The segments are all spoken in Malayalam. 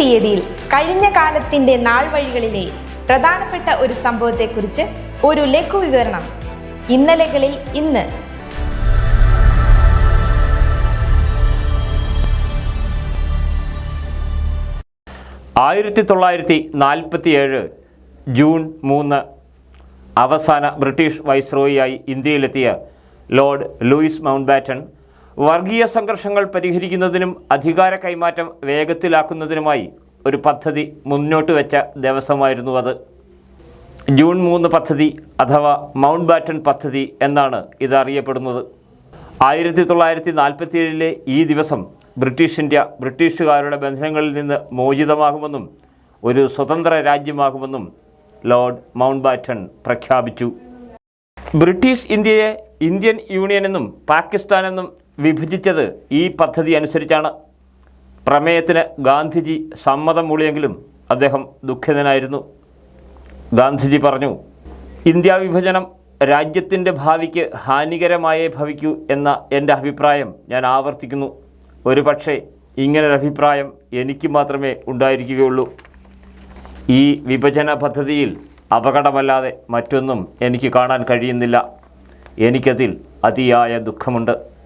തീയതിയിൽ കഴിഞ്ഞ കാലത്തിന്റെ നാൾ വഴികളിലെ പ്രധാനപ്പെട്ട ഒരു സംഭവത്തെക്കുറിച്ച് ഒരു ലഘു വിവരണം ഇന്നലകളിൽ ഇന്ന്. ആയിരത്തി തൊള്ളായിരത്തി നാൽപ്പത്തിയേഴ് ജൂൺ മൂന്ന് അവസാന ബ്രിട്ടീഷ് വൈസ്രോയിയായി ഇന്ത്യയിലെത്തിയ ലോർഡ് ലൂയിസ് മൗണ്ട് ബാറ്റൺ വർഗീയ സംഘർഷങ്ങൾ പരിഹരിക്കുന്നതിനും അധികാര കൈമാറ്റം വേഗത്തിലാക്കുന്നതിനുമായി ഒരു പദ്ധതി മുന്നോട്ട് വെച്ച ദിവസമായിരുന്നു അത്. ജൂൺ മൂന്ന് പദ്ധതി അഥവാ മൗണ്ട് ബാറ്റൺ പദ്ധതി എന്നാണ് ഇത് അറിയപ്പെടുന്നത് ആയിരത്തി തൊള്ളായിരത്തി നാൽപ്പത്തിയേഴിലെ ഈ ദിവസം ബ്രിട്ടീഷ് ഇന്ത്യ ബ്രിട്ടീഷുകാരുടെ ബന്ധനങ്ങളിൽ നിന്ന് മോചിതമാകുമെന്നും ഒരു സ്വതന്ത്ര രാജ്യമാകുമെന്നും ലോർഡ് മൗണ്ട് ബാറ്റൺ പ്രഖ്യാപിച്ചു. ബ്രിട്ടീഷ് ഇന്ത്യയെ ഇന്ത്യൻ യൂണിയനെന്നും പാകിസ്ഥാനെന്നും വിഭജിച്ചത് ഈ പദ്ധതി അനുസരിച്ചാണ്. പ്രമേയത്തിന് ഗാന്ധിജി സമ്മതം മൂളിയെങ്കിലും അദ്ദേഹം ദുഃഖിതനായിരുന്നു. ഗാന്ധിജി പറഞ്ഞു ഇന്ത്യ വിഭജനം രാജ്യത്തിന്റെ ഭാവിക്ക് ഹാനികരമായേ ഭവിക്കൂ എന്ന എന്റെ അഭിപ്രായം ഞാൻ ആവർത്തിക്കുന്നു. ഒരു പക്ഷേ ഇങ്ങനൊരഭിപ്രായം എനിക്ക് മാത്രമേ ഉണ്ടായിരിക്കുകയുള്ളൂ. ഈ വിഭജന പദ്ധതിയിൽ അപകടമല്ലാതെ മറ്റൊന്നും എനിക്ക് കാണാൻ കഴിയുന്നില്ല. എനിക്കതിൽ അതിയായ ദുഃഖമുണ്ട്.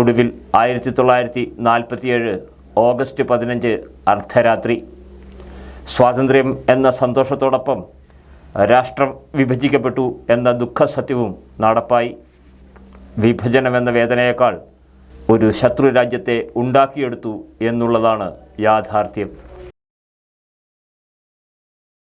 ഒടുവിൽ ആയിരത്തി തൊള്ളായിരത്തി നാൽപ്പത്തിയേഴ് ഓഗസ്റ്റ് പതിനഞ്ച് അർദ്ധരാത്രി. സ്വാതന്ത്ര്യം എന്ന സന്തോഷത്തോടൊപ്പം രാഷ്ട്രം വിഭജിക്കപ്പെട്ടു എന്ന ദുഃഖസത്യവും നടപ്പായി. വിഭജനമെന്ന വേദനയേക്കാൾ ഒരു ശത്രു രാജ്യത്തെ ഉണ്ടാക്കിയെടുത്തു എന്നുള്ളതാണ് യാഥാർത്ഥ്യം.